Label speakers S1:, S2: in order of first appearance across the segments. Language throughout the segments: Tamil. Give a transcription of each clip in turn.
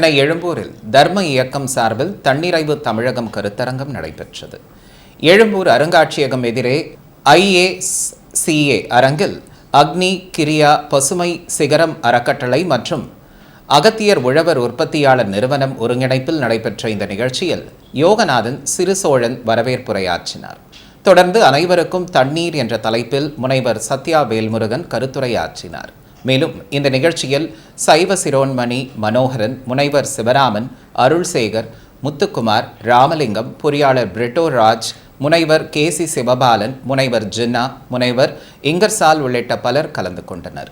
S1: சென்னை எழும்பூரில் தர்ம இயக்கம் சார்பில் தன்னிறைவு தமிழகம் கருத்தரங்கம் நடைபெற்றது. எழும்பூர் அருங்காட்சியகம் எதிரே ஐஏசிஏ அரங்கில் அக்னி கிரியா பசுமை சிகரம் அறக்கட்டளை மற்றும் அகத்தியர் உழவர் உற்பத்தியாளர் நிறுவனம் ஒருங்கிணைப்பில் நடைபெற்ற இந்த நிகழ்ச்சியில் யோகநாதன் சிறுசோழன் வரவேற்புரையாற்றினார். தொடர்ந்து அனைவருக்கும் தண்ணீர் என்ற தலைப்பில் முனைவர் சத்யா வேல்முருகன் கருத்துரையாற்றினார். மேலும் இந்த நிகழ்ச்சியில் சைவ சிரோன்மணி மனோகரன் முனைவர் சிவராமன் அருள்சேகர் முத்துக்குமார் ராமலிங்கம் பொறியாளர் பிரிட்டோ ராஜ் முனைவர் கே சி சிவபாலன் முனைவர் ஜின்னா முனைவர் இங்கர்சால் உள்ளிட்ட பலர் கலந்து கொண்டனர்.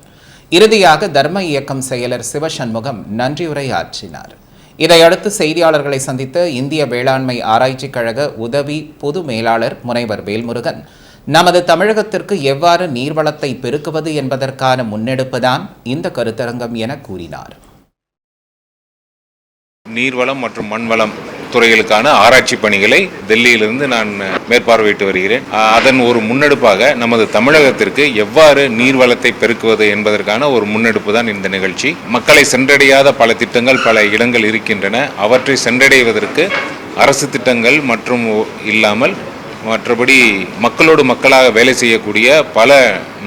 S1: இறுதியாக தர்ம இயக்கம் செயலர் சிவசண்முகம் நன்றியுரையாற்றினார். இதையடுத்து செய்தியாளர்களை சந்தித்த இந்திய வேளாண்மை ஆராய்ச்சிக் கழக உதவி பொது மேலாளர் முனைவர் வேல்முருகன் நமது தமிழகத்திற்கு எவ்வாறு நீர்வளத்தை பெருக்குவது என்பதற்கான முன்னெடுப்புதான் இந்த கருத்தரங்கம் என கூறினார்.
S2: நீர்வளம் மற்றும் மண்வளம் துறைகளுக்கான ஆராய்ச்சி பணிகளை டெல்லியிலிருந்து நான் மேற்பார்வையிட்டு வருகிறேன். அதன் ஒரு முன்னெடுப்பாக நமது தமிழகத்திற்கு எவ்வாறு நீர்வளத்தை பெருக்குவது என்பதற்கான ஒரு முன்னெடுப்பு தான் இந்த நிகழ்ச்சி. மக்களை சென்றடையாத பல திட்டங்கள் பல இடங்கள் இருக்கின்றன. அவற்றை சென்றடைவதற்கு அரசு திட்டங்கள் மற்றும் இல்லாமல் மற்றபடி மக்களோடு மக்களாக வேலை செய்யக்கூடிய பல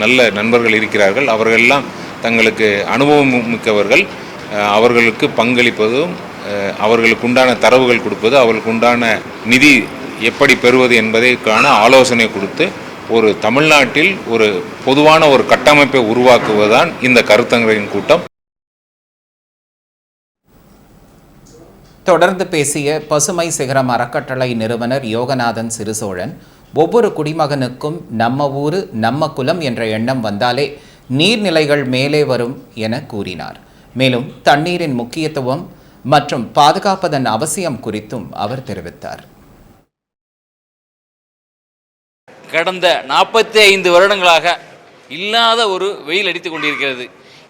S2: நல்ல நண்பர்கள் இருக்கிறார்கள். அவர்களெல்லாம் தங்களுக்கு அனுபவம் மிக்கவர்கள். அவர்களுக்கு பங்களிப்பதும் அவர்களுக்கு உண்டான தரவுகள் கொடுப்பது அவர்களுக்கு உண்டான நிதி எப்படி பெறுவது என்பதைக்கான ஆலோசனை கொடுத்து ஒரு தமிழ்நாட்டில் ஒரு பொதுவான ஒரு கட்டமைப்பை உருவாக்குவதுதான் இந்த கருத்தங்களின் கூட்டம்.
S1: தொடர்ந்து பேசிய பசுமை சிகரம் அறக்கட்டளை நிறுவனர் யோகநாதன் சிறுசோழன் ஒவ்வொரு குடிமகனுக்கும் நம்ம ஊரு நம்ம குலம் என்ற எண்ணம் வந்தாலே நீர்நிலைகள் மேலே வரும் என கூறினார். மேலும் தண்ணீரின் முக்கியத்துவம் மற்றும் பாதுகாப்பதன் அவசியம் குறித்தும் அவர் தெரிவித்தார்.
S3: கடந்த நாற்பத்தி ஐந்து வருடங்களாக இல்லாத ஒரு வெயில் அடித்து கொண்டிருக்கிறது.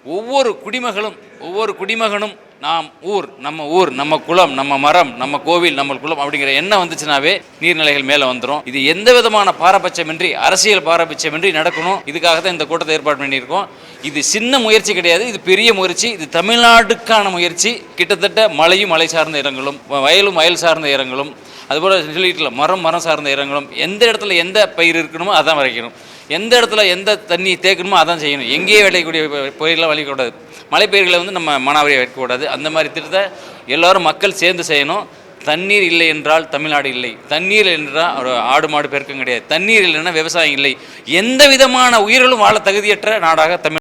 S3: ஒவ்வொரு குடிமகளும் ஒவ்வொரு குடிமகனும் நாம் ஊர் நம்ம ஊர் நம்ம குளம் நம்ம மரம் நம்ம கோவில் நம்ம குளம் அப்படிங்கிற எண்ணம் வந்துச்சுனாவே நீர்நிலைகள் மேலே வந்துடும் இது எந்த விதமான பாரபட்சமின்றி அரசியல் பாரபட்சமின்றி நடக்கணும்? இதுக்காக தான் இந்த கூட்டத்தை ஏற்பாடு பண்ணியிருக்கோம். இது சின்ன முயற்சி கிடையாது இது பெரிய முயற்சி இது தமிழ்நாட்டுக்கான முயற்சி. கிட்டத்தட்ட மலையும் மலை சார்ந்த இடங்களும் வயலும் வயல் சார்ந்த இடங்களும் அதுபோல் சொல்லிட்டு மரம் மரம் சார்ந்த இடங்களும் எந்த இடத்துல எந்த பயிர் இருக்கணுமோ அதான் வரைக்கணும். எந்த இடத்துல எந்த தண்ணி தேக்கணுமோ அதான் செய்யணும். எங்கேயே விளையக்கூடிய பயிரெலாம் வலிக்கக்கூடாது மலைப்பயிர்களை வந்து நம்ம மானாவரியை வைக்கக்கூடாது அந்த மாதிரி திட்டத்தை எல்லோரும் மக்கள் சேர்ந்து செய்யணும். தண்ணீர் இல்லை என்றால் தமிழ்நாடு இல்லை. தண்ணீர் என்றால் ஒரு ஆடு மாடு பெருக்கம் கிடையாது. தண்ணீர் இல்லைன்னா விவசாயம் இல்லை. எந்த விதமான உயிர்களும் வாழ தகுதியற்ற நாடாக தமிழ்